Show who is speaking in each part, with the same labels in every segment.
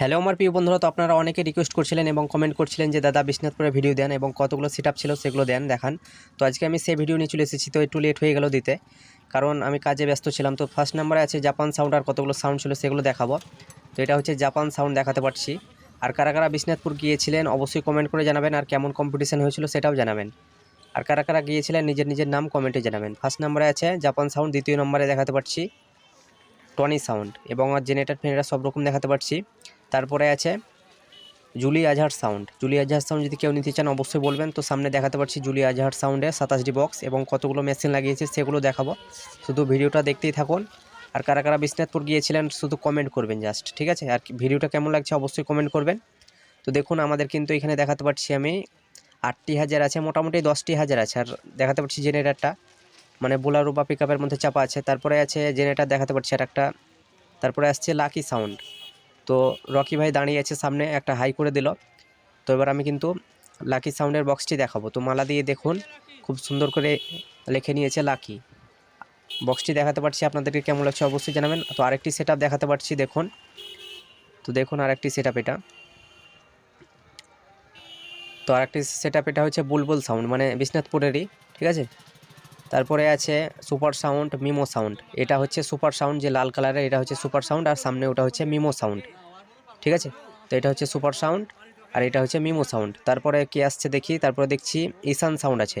Speaker 1: Hello আমার প্রিয় বন্ধুরা, তো আপনারা অনেকে রিকোয়েস্ট করছিলেন এবং কমেন্ট করছিলেন যে, দাদা, বিশ্বনাথপুরে ভিডিও দেন এবং কতগুলো সেট ছিল সেগুলো দেন, দেখান। তো আজকে আমি সেই ভিডিও নিয়ে চলে এসেছি, তো একটু লেট হয়ে গেল দিতে। কারণ আমি কাজে ব্যস্ত ছিলাম, তো ফার্স্ট নাম্বারে আছে, জাপান সাউন্ড আর কতগুলো সাউন্ড ছিল সেগুলো দেখাবো। তো এটা হচ্ছে জাপান সাউন্ড দেখাতে পারছি। আর কারা কারা বিশ্বনাথপুর গিয়েছিলেন, অবশ্যই কমেন্ট করে জানাবেন। আর কেমন কম্পিটিশন হয়েছিল সেটাও জানাবেন। আর কারা কারা গিয়েছিলেন, নিজের নিজের নাম কমেন্টে জানাবেন। ফার্স্ট নাম্বারে আছে, জাপান সাউন্ড দ্বিতীয় নম্বরে দেখাতে পারছি, টনি সাউন্ড এবং আর জেনারেটার ফেনারেটার সব রকম দেখাতে পারছি। তারপরে আছে Julie Azhar sound. Julie Azhar sound যদি কেউ নিতে চান, অবশ্যই বলবেন। তো সামনে দেখাতে পারছি জুলি আজহার সাউন্ডে সাতাশটি বক্স এবং কতগুলো মেশিন লাগিয়েছে সেগুলো দেখাবো। শুধু ভিডিওটা দেখতেই থাকুন। আর কারা কারা বিশ্বনাথপুর গিয়েছিলেন, শুধু কমেন্ট করবেন জাস্ট ঠিক আছে? আর ভিডিওটা কেমন লাগছে অবশ্যই কমেন্ট করবেন। তো দেখুন, আমাদের কিন্তু এখানে দেখাতে পারছি আমি আটটি হাজার আছে, মোটামুটি দশটি হাজার আছে। আর দেখাতে পারছি জেনারেটারটা মানে বোলারো বা পিক মধ্যে চাপা আছে। তারপরে আছে জেনারেটার দেখাতে পারছি আর একটা। তারপরে আসছে লাকি সাউন্ড তো রকি ভাই দাঁড়িয়ে আছে সামনে, একটা হাই করে দিল। তো এবার আমি কিন্তু লাকি সাউন্ডের বক্সটি দেখাবো। তো মালা দিয়ে দেখুন, খুব সুন্দর করে লিখে নিয়েছে লাকি বক্সটি দেখাতে পারছি আপনাদেরকে কেমন লাগছে অবশ্যই জানাবেন। তো আরেকটি সেট দেখাতে পারছি, দেখুন। তো দেখুন আরেকটি সেট এটা। তো আরেকটি সেট এটা হচ্ছে বুলবুল সাউন্ড মানে বিশ্বনাথপুরেরই, ঠিক আছে? তারপরে আছে সুপার সাউন্ড, মিমো সাউন্ড। এটা হচ্ছে সুপার সাউন্ড যে লাল কালারের, এটা হচ্ছে সুপার সাউন্ড আর সামনে ওটা হচ্ছে মিমো সাউন্ড। ঠিক আছে? তো এটা হচ্ছে সুপার সাউন্ড আর এটা হচ্ছে মিমো সাউন্ড। তারপরে কে আসছে দেখি, তারপরে দেখছি ঈশান সাউন্ড আছে।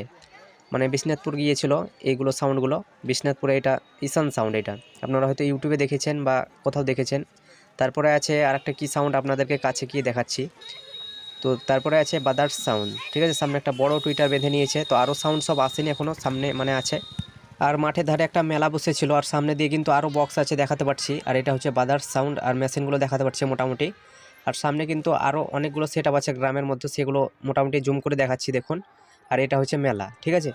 Speaker 1: মানে বিশ্বনাথপুর গিয়েছিল এইগুলো সাউন্ডগুলো। বিশ্বনাথপুরে এটা ঈশান সাউন্ড এটা। আপনারা হয়তো ইউটিউবে দেখেছেন বা কোথাও দেখেছেন। তারপরে আছে আরেকটা কী সাউন্ড আপনাদেরকে কাছে গিয়ে দেখাচ্ছি। তো তারপরে আছে বাদার্স সাউন্ড, ঠিক আছে? সামনে একটা বড় টুইটার বেঁধে নিয়েছে, তো আরও সাউন্ড সব আসেনি এখনও সামনে মানে আছে। আর মাঠের ধারে একটা মেলা বসেছিল, আর সামনে দিয়ে কিন্তু আরও বক্স আছে দেখাতে পারছি, আর এটা হচ্ছে বাদার্স সাউন্ড, আর মেশিনগুলো দেখাতে পারছি মোটামুটি। আর সামনে কিন্তু আরও অনেকগুলো সেট আছে গ্রামের মধ্যে, সেগুলো মোটামুটি জুম করে দেখাচ্ছি, দেখুন। আর এটা হচ্ছে মেলা, ঠিক আছে?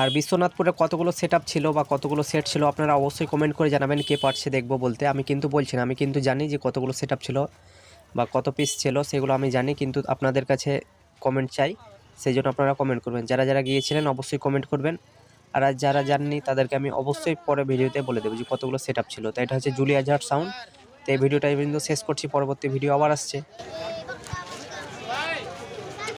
Speaker 1: আর বিশ্বনাথপুরে কতগুলো সেট ছিল বা কতগুলো সেট ছিল, আপনারা অবশ্যই কমেন্ট করে জানাবেন কে পারছে দেখব বলতে। আমি কিন্তু বলছি না, আমি কিন্তু জানি যে কতগুলো সেট ছিল। বা কত পিস ছিল সেগুলো আমি জানি, কিন্তু আপনাদের কাছে কমেন্ট চাই সেই জন্য আপনারা কমেন্ট করবেন। যারা যারা গিয়েছিলেন অবশ্যই কমেন্ট করবেন। আর যারা জাননি তাদেরকে আমি অবশ্যই পরে ভিডিওতে বলে দেবো যে কতগুলো সেট ছিল। তো এটা হচ্ছে জুলিয়া জাহার সাউন্ড তো এই ভিডিওটা পর্যন্ত শেষ করছি। পরবর্তী ভিডিও আবার আসছে।